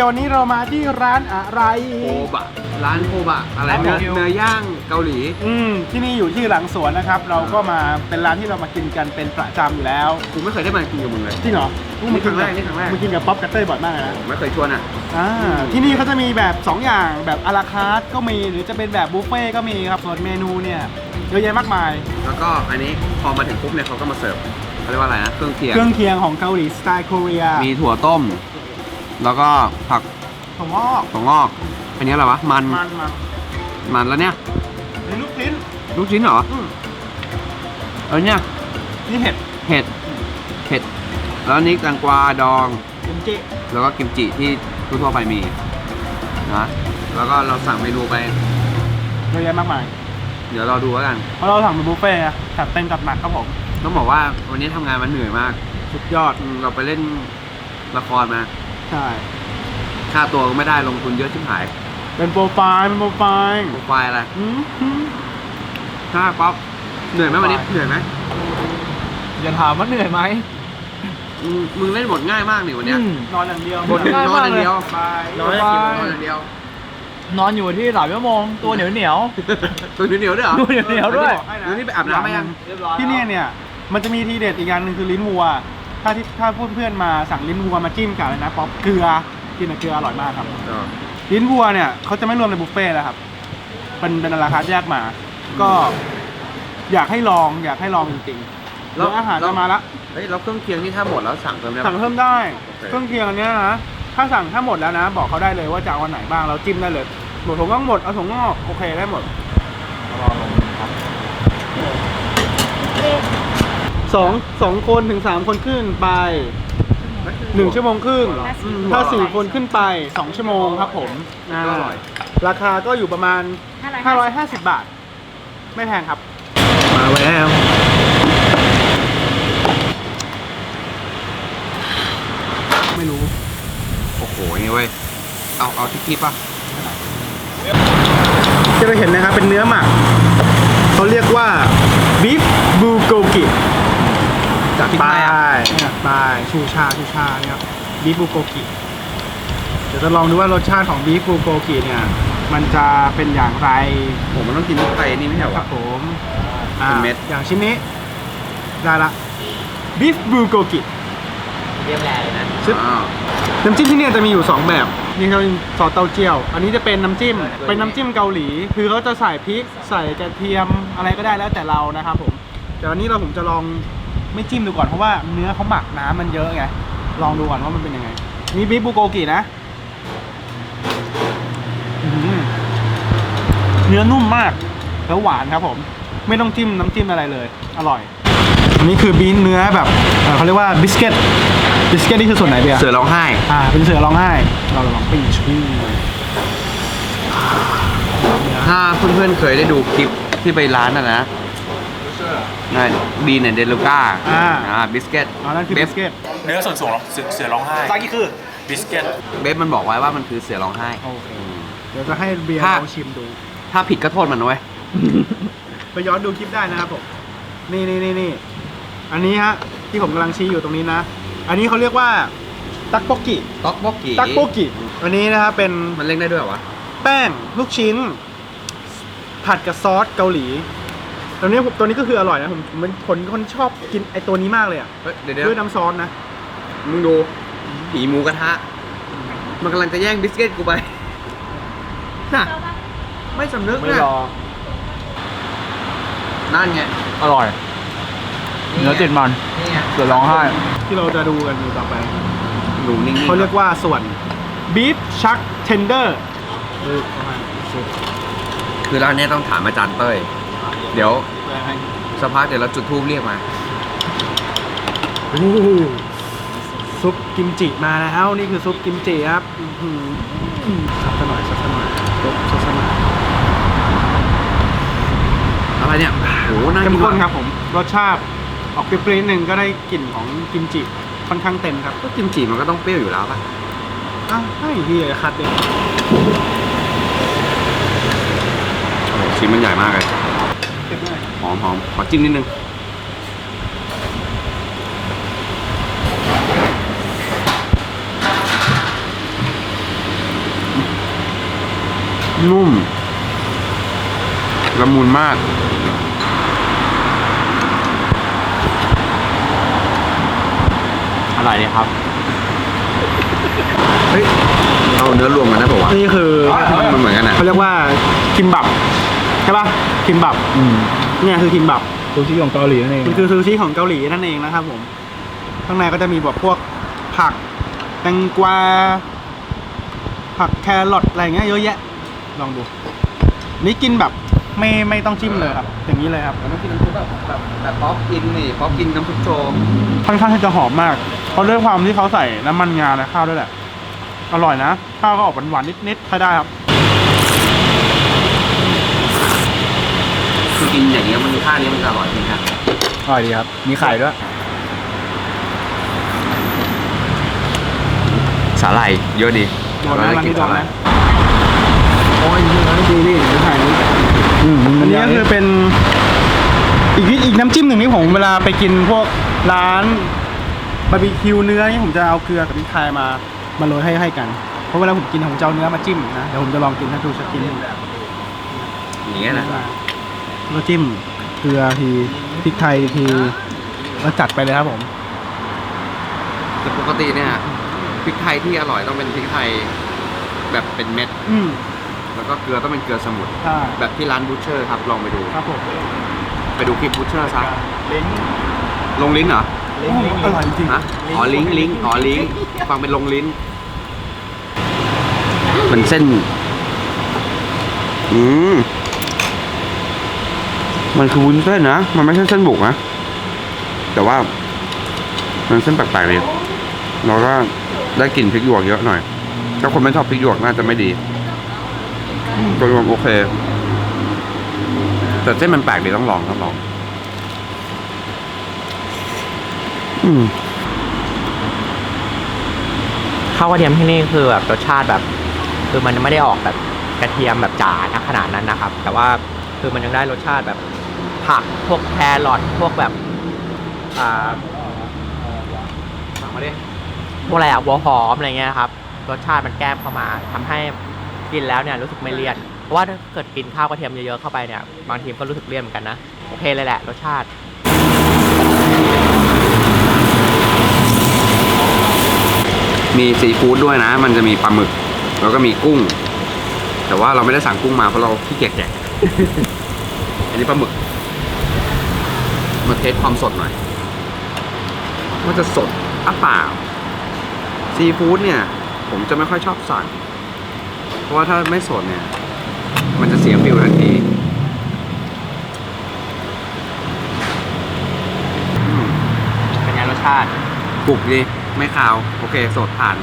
ยังไงครับพี่เบียร์วันนี้เรามาที่ร้านอะไร โอบะ ร้านโอบะ อะไรครับเนื้อผม เนื้อย่างเกาหลี อืมที่นี่อยู่ที่หลังสวนนะครับ เราก็มาเป็นร้านที่เรามากินกันเป็นประจำอยู่แล้วกูไม่เคยได้มากินกับมึงเลย จริงเหรอนี่ครั้งแรกนี่ครั้งแรก มึงกินกับป๊อปกัตเต้ยบ่อยมากเลยนะ ผมไม่เคยชวนอะ อ่าที่นี่เขาจะมีแบบ 2 อย่างแบบอาราคาร์ทก็มีหรือจะเป็นแบบบุฟเฟ่ต์ก็มีครับส่วนเมนูเนี่ยเยอะแยะมากมาย แล้วก็อันนี้พอมาถึงปุ๊บเนี่ยเขาก็มาเสิร์ฟเขาเรียกว่าอะไรนะ เครื่องเคียง เครื่องเคียงของเกาหลีสไตล์เกาหลีมีถั่วต้ม แล้วก็ผักถั่วงอกถั่วงอก อันนี้อะไรวะ มัน มันมันมันแล้วเนี่ยในลูกชิ้นลูกชิ้นเหรออืมเออเนี่ยนี่เห็ดเห็ด เห็ด แล้วอันนี้แตงกวาดอง กิมจิแล้วก็กิมจิที่ทั่วๆไปมีนะแล้วก็เราสั่งเมนูไป เยอะแยะมากมายเดี๋ยวเราดูแล้วกัน เพราะเราสั่งเป็นบุฟเฟ่ต์อะจัดเต็มจัดหนักครับผม ต้องบอกว่าวันนี้ทำงานมันเหนื่อยมาก สุดยอดอืมเราไปเล่นละครมา ใช่ ค่าตัวก็ไม่ได้ลงทุนเยอะชิบหายเป็นโปรไฟล์เป็นโปรไฟล์โปรไฟล์อะไรอืมอืมค่าป๊อปเหนื่อยไหมวันนี้เหนื่อยไหมอย่าถามว่าเหนื่อยไหมอืมมึงเล่นบทง่ายมากนี่วันเนี้ยอืม นอนอย่างเดียวบทง่ายมากเลยสบายนอนนอนอย่างเดียวนอนอยู่ที่หลายชั่วโมงตัวเหนียวเหนียว ตัวเหนียวๆด้วยเหรอตัวเหนียวเหนียวด้วย แล้วนี่ไปอาบน้ำไหมยังเรียบร้อยที่เนี่ยเนี่ย มันจะมีทีเด็ดอีกอย่างหนึ่งคือลิ้นวัว ถ้าที่ถ้าเพื่อนๆมาสั่งลิ้นวัวมาจิ้มกับอะไรนะป๊อปเกลือกินกับเกลืออร่อยมากครับเออลิ้นวัวเนี่ยเขาจะไม่รวมในบุฟเฟ่ต์แล้วครับ เป็นเป็นราคาแยกมา ก็อยากให้ลองอยากให้ลองจริงๆแล้วอาหารจะมาละเฮ้ยแล้วเครื่องเคียงที่ถ้าหมดแล้วสั่งเติมได้ปะ สั่งเพิ่มได้ โอเค เครื่องเคียงอันเนี้ยนะถ้าสั่งถ้าหมดแล้วนะ บอกเขาได้เลยว่าจะเอาอันไหนบ้างเราจิ้มได้เลยหมดถั่วงอกหมดเอาถั่วงอกโอเคได้หมด สองสองคนถึงสามคนขึ้นไปหนึ่งชั่วโมงครึ่งอืมถ้าสี่คนขึ้นไปสองชั่วโมงครับผมอ่าก็อร่อยราคาก็อยู่ประมาณ 550 บาท ไม่แพงครับ มาแล้วไม่รู้ โอ้โห นี่เว้ย เอา เอาที่คีบป่ะที่เราเห็นนะครับ เป็นเนื้อหมักเขาเรียกว่าบีฟบูโกกิ จากที่ปไหนลาอะยเนี่ยปลายชูชาชูชาเนี่ยครับบีฟบูโกกิเดี๋ยวจะลองดูว่ารสชาติของบีฟบูโกกิเนี่ย มันจะเป็นอย่างไรผมมันต้องกินไข่นี่ไม่ใช่เหรอครับวะผมอ่าเป็นเม็ดอย่างชิ้นนี้ ได้ละบีฟบูโกกิเรียบแรงเลยนะซึ่งอ้าวน้ำจิ้มที่เนี่ยจะมีอยู่ 2 แบบนี่เขาเป็นซอสเต้าเจี้ยว อันนี้จะเป็นน้ำจิ้ม เป็นน้ำจิ้มเกาหลี คือเขาจะใส่พริก ใส่กระเทียมอะไรก็ได้แล้วแต่เรานะครับผม แต่วันนี้เราผมจะลอง ไม่จิ้มดูก่อนเพราะว่าเนื้อเขาหมักน้ำมันเยอะไง ลองดูก่อนว่ามันเป็นยังไง นี่บีฟบูโกกินะอื้อหือเนื้อนุ่มมาก แล้วหวานครับผม ไม่ต้องจิ้มน้ำจิ้มอะไรเลย อร่อย อันนี้คือบีนเนื้อแบบเอ่อเขาเรียกว่าบิสกิต บิสกิตนี่คือส่วนไหนเบียร์ เสือร้องไห้ อ่าเป็นเสือร้องไห้ เราลองปิ้งชูถ้าเพื่อนๆเคยได้ดูคลิปที่ไปร้านน่ะนะ นั่นบีเนเดลูก้าอ่าอ่า บิสเกตอ๋อนั่นคือบิสกิตเนื้อส่วนสูงเสือเสือร้องไห้ซากิคือ บิสเก็ตเบฟมันบอกไว้ว่ามันคือเสือร้องไห้ โอเค เดี๋ยวจะให้เบียร์ถ้าเราชิมดู ถ้าผิดก็โทษมันนะเว้ย ไปย้อนดูคลิปได้นะครับผม นี่นี่นี่นี่ อันนี้ฮะ ที่ผมกำลังชี้อยู่ตรงนี้นะ อันนี้เขาเรียกว่า ตักโปกิ ต๊อกบอกกี้ตักโปกิ อันนี้นะครับเป็นมันเล่นได้ด้วยเหรอวะ แป้งลูกชิ้น ผัดกับซอสเกาหลี ตัวนี้ผมตัวนี้ก็คืออร่อยนะผมผมเป็นคนคนชอบกินไอตัวนี้มากเลยอะเฮ้ยเดี๋ยวเดี๋ยด้วยวน้ำซอสนะมึงดูผีหมูกระทะ มันกำลังจะแย่งบิสเกตกูไปน่ะไม่สำนึกไม่นะรอนั่นไงอร่อย เนื้อติดมันนี่ไงเสือร้องไห้ที่เราจะดูกันอยู่ต่อไปหนูนิ่งๆเขาเรียกว่าส่วน beef chuck tender คือร้านเนี้ยต้องถามอาจารย์เต้ย เดี๋ยว สักพักเดี๋ยวเราจุดทูบเรียกมาโอ้โหซุปกิมจิมาแล้วนี่คือซุปกิมจิครับอื้อหือสักหน่อยสักหน่อยซุปสักหน่อยอะไรเนี่ยโอ้โหน่าเข้กิมนข้นมากครับผมรสชาติออกเปรี้ยวๆนิดนึงก็ได้กลิ่นของกิมจิค่อนข้างเต็มครับก็กิมจิมันก็ต้องเปรี้ยวอยู่แล้วป่ะอ้าวให้พี่คัดเองโอ้โหชิ้นมันใหญ่มากเลย เต็มเลย หอมหอมขอจิ้มนิดนึงอนุ่มละมุนมาก อร่อยเลยครับ เฮ้ย เอาเนื้อรวมกันได้ป่าวะนี่คือมันเหมือนกันนะเขาเรียกว่าคิมบับ ใช่ปะคิมบับอืม เนี่ยคือคิมบับซูชิของเกาหลีนั่นเองมันคือซูชิของเกาหลีนั่นเองนะครับผม ข้างในก็จะมีแบบพวกผักแตงกวา ผักแครอทอะไรเงี้ยเยอะแยะ ลองดู นี่กินแบบไม่ไม่ต้องจิ้มเลยครับ อย่างนี้เลยครับมันต้องกินน้ำซุปแบบแบบแบบป๊อปกินนี่ป๊อปกินน้ำซุปโชว์ค่อนข้างที่จะหอมมาก เพราะด้วยความที่เขาใส่น้ำมันงาและข้าวด้วยแหละ อร่อยนะ ข้าวก็ออกหวานๆนิดๆใช้ได้ครับ คือกินอย่างเงี้ยมันท่านี้มันจะอร่อยจริงครับอร่อยดีครับ มีไข่ด้วย สาหร่ายเยอะดีโดนนะร้านนี้โดนสาหร่านะยโอ้ยนี่ร้านดีนี่เดี๋ยวถ่ายนี่อืมอันนี้ก็คือเป็น อีกนิดอีกน้ำจิ้มหนึ่งที่ผมเวลาไปกินพวกร้านบาร์บีคิวเนื้อนี่ผมจะเอาเกลือกับพริกไทยมามาโรยให้ให้กัน เพราะเวลาผมกินผมจะเอาเนื้อมาจิ้มนะเดี๋ยวผมจะลองกินให้ดูสักกินหนึ่งอย่างเงี้ยนะ แล้วจิ้มเกลือทีพริกไทยทีแล้วจัดไปเลยครับผม แต่ปกติเนี่ยพริกไทยที่อร่อยต้องเป็นพริกไทยแบบเป็นเม็ด อืมแล้วก็เกลือต้องเป็นเกลือสมุนใช่แบบที่ร้านบูชเชอร์ครับลองไปดู ครับผมไปดูคลิปบูชเชอร์ซะลิ้นลงลิ้นเหรอโอ้อร่อยจริงฮะอ๋อลิงก์ลิงก์อ๋อลิงก์ฟังเป็นลงลิ้น มันเส้น อืม มันคือวุ้นเส้นนะ มันไม่ใช่เส้นบุกนะ แต่ว่า มันเส้นแปลกๆเลยแล้วก็ได้กลิ่นพริกหยวกเยอะหน่อย ถ้าคนไม่ชอบพริกหยวกน่าจะไม่ดีโดยรวมโอเค แต่เส้นมันแปลกดีต้องลองต้องลอง อืมข้าวกระเทียมที่นี่คือแบบรสชาติแบบ คือมันไม่ได้ออกแบบกระเทียมแบบจ๋านะขนาดนั้นนะครับ แต่ว่าคือมันยังได้รสชาติแบบ ผักพวกแครอทพวกแบบอ่าฟังมาดิพวกอะไรอะหัวหอมอะไรเงี้ยครับรสชาติมันแก้มเข้ามาทำให้กินแล้วเนี่ยรู้สึกไม่เลี่ยนเพราะว่าถ้าเกิดกินข้าวกระเทียมเยอะๆเข้าไปเนี่ยบางทีก็รู้สึกเลี่ยนเหมือนกันนะโอเคเลยแหละรสชาติมีซีฟู้ดด้วยนะ มันจะมีปลาหมึก แล้วก็มีกุ้ง แต่ว่าเราไม่ได้สั่งกุ้งมาเพราะเราขี้เกียจแกะ อันนี้ปลาหมึก มาเทสความสดหน่อยว่าจะสดอะเปล่าซีฟู้ดเนี่ย ผมจะไม่ค่อยชอบสั่ง เพราะว่าถ้าไม่สดเนี่ย มันจะเสียฟิลทันทีอืมเป็นไงรสชาติกรุบดีไม่คาว โอเค สดผ่าน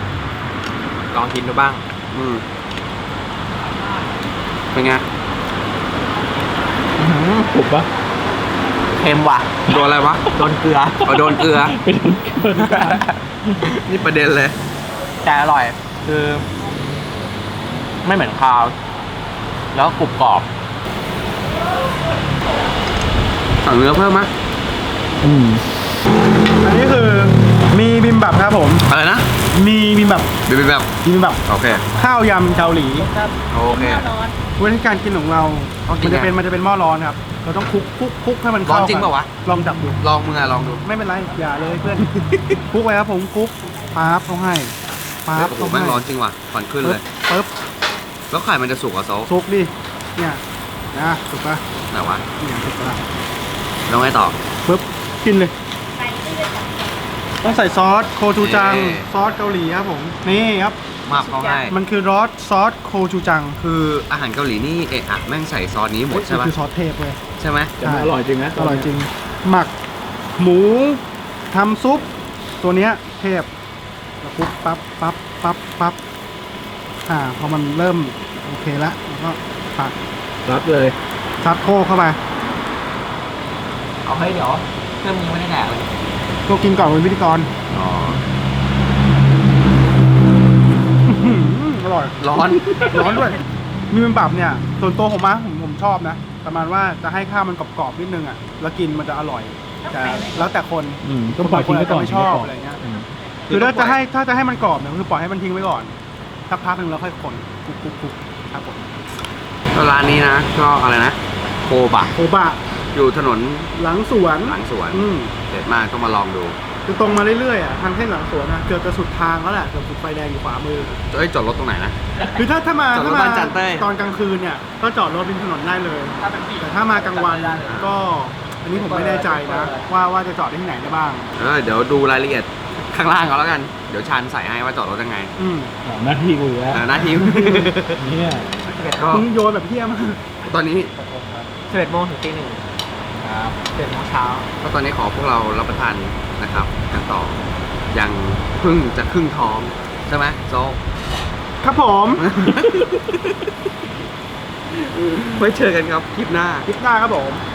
ลองกินดูบ้าง อืมเป็นไงถูกปะเค็มว่ะ โดนอะไรวะโดนเกลือเอาโดนเกลือ ไปโดนเกลือนี่ประเด็นเลย แต่อร่อย คือ ไม่เหมือนคาว แล้วกรุบกรอบสั่งเนื้อเพิ่มไหมอืมอันนี้คือมีบิมบับครับผม อะไรนะมีบิมบับเดี๋ยวแบบบิมบับโอเค ข้าวยำเกาหลีโอเค วิธีการกินของเราต้องกินมันจะเป็นไงมันจะเป็นหม้อร้อนครับ เราต้องคลุกคลุกคลุกให้มันเข้าร้อนจริงกัเปล่าวะ ลองจับดู ลองมืออะลองดู ไม่เป็นไร อย่าเลยเพื่อน คลุกไว้ครับผมคลุกปั๊บต้องให้ปั๊บโอ้โหต้องแม่ให้งร้อนจริงว่ะควันขึ้นเลย ปึ๊บแล้วไข่มันจะสุกเหรอะโซซุกดิ เนี่ย นะถูกปะไหนวะเนี่ยถูกปะแล้วไงต่อ ปึ๊บ กินเลย ต้องใส่ซอสโคชูจังเอ๊ะซอสเกาหลีครับผม นี่ครับ มาบเขาให้มันคือรสซอสโคชูจัง คืออาหารเกาหลีนี่เอะอะแม่งใส่ซอสนี้หมดใช่มันปะ คือซอสเทพเว้ยใช่ไหมแต่มันอร่อยจริงนะอร่อยจริง หมักหมูทำซุป ตัวเนี้ยเทพแล้วคลุกปั๊บปั๊บปั๊บปั๊บอ่าพอมันเริ่มโอเคแล้วแล้วก็ผักรับเลยซัดโคกเข้าไปเอาเฮ้ยเดี๋ยวเครื่องนี้ไม่ได้แดกเลยก็กินก่อนเป็นพิธีกรอ๋ออื้อหืออร่อย ร้อน ร้อนด้วย มีเป็นแบบเนี่ย ส่วนตัวผมนะผม ผมชอบนะ ประมาณว่าจะให้ข้าวมันกรอบๆนิดนึงอะ แล้วกินมันจะอร่อยแต่แล้วแต่คนอืมต้องปล่อยทิ้งไว้ก่อน บางคนอาจจะไม่ชอบอะไรเงี้ยมคือถ้าจะให้ถ้าจะให้มันกรอบเนี่ยคือปล่อยให้มันทิ้งไว้ก่อนสักพักหนึ่งแล้วค่อยคนคลุกๆๆครับผมก็ร้านนี้นะ ก็อะไรนะ โคบะโคบะอยู่ถนนหลังสวนหลังสวนอืมเด็ดมากต้องมาลองดู คือตรงมาเรื่อยๆอะทางเส้นหลังสวนอะเกือบจะสุดทางแล้วแหละเกือบสุดไฟแดงอยู่ขวามือ เอ้ยจอดรถตรงไหนนะ คือถ้าถ้ามาจอดรถถ้ามาบ้านจันเต้ย ตอนกลางคืนเนี่ยก็จอดรถริมถนนได้เลยแต่ถ้ามากลางวันก็ อันนี้ผมไม่แน่ใจนะว่าว่าจะจอดได้ที่ไหนได้บ้าง เออเดี๋ยวดูรายละเอียดข้างล่างเขาแล้วกัน เดี๋ยวชันใส่ให้ว่าจอดรถยังไงอืมอ๋อหน้าที่กูอยู่แล้วเออหน้าที่ เนี่ยก็มึงโยนแบบเพี้ยมากตอนนี้11โมงถึงตีหนึ่ง ครับเจ็ดโมงเช้าก็ตอนนี้ขอพวกเรารับประทานนะครับกันต่อยังเพิ่งจะครึ่งท้องใช่ไหมโซครับผมไว้เจอกันครับคลิปหน้า คลิปหน้าครับผมค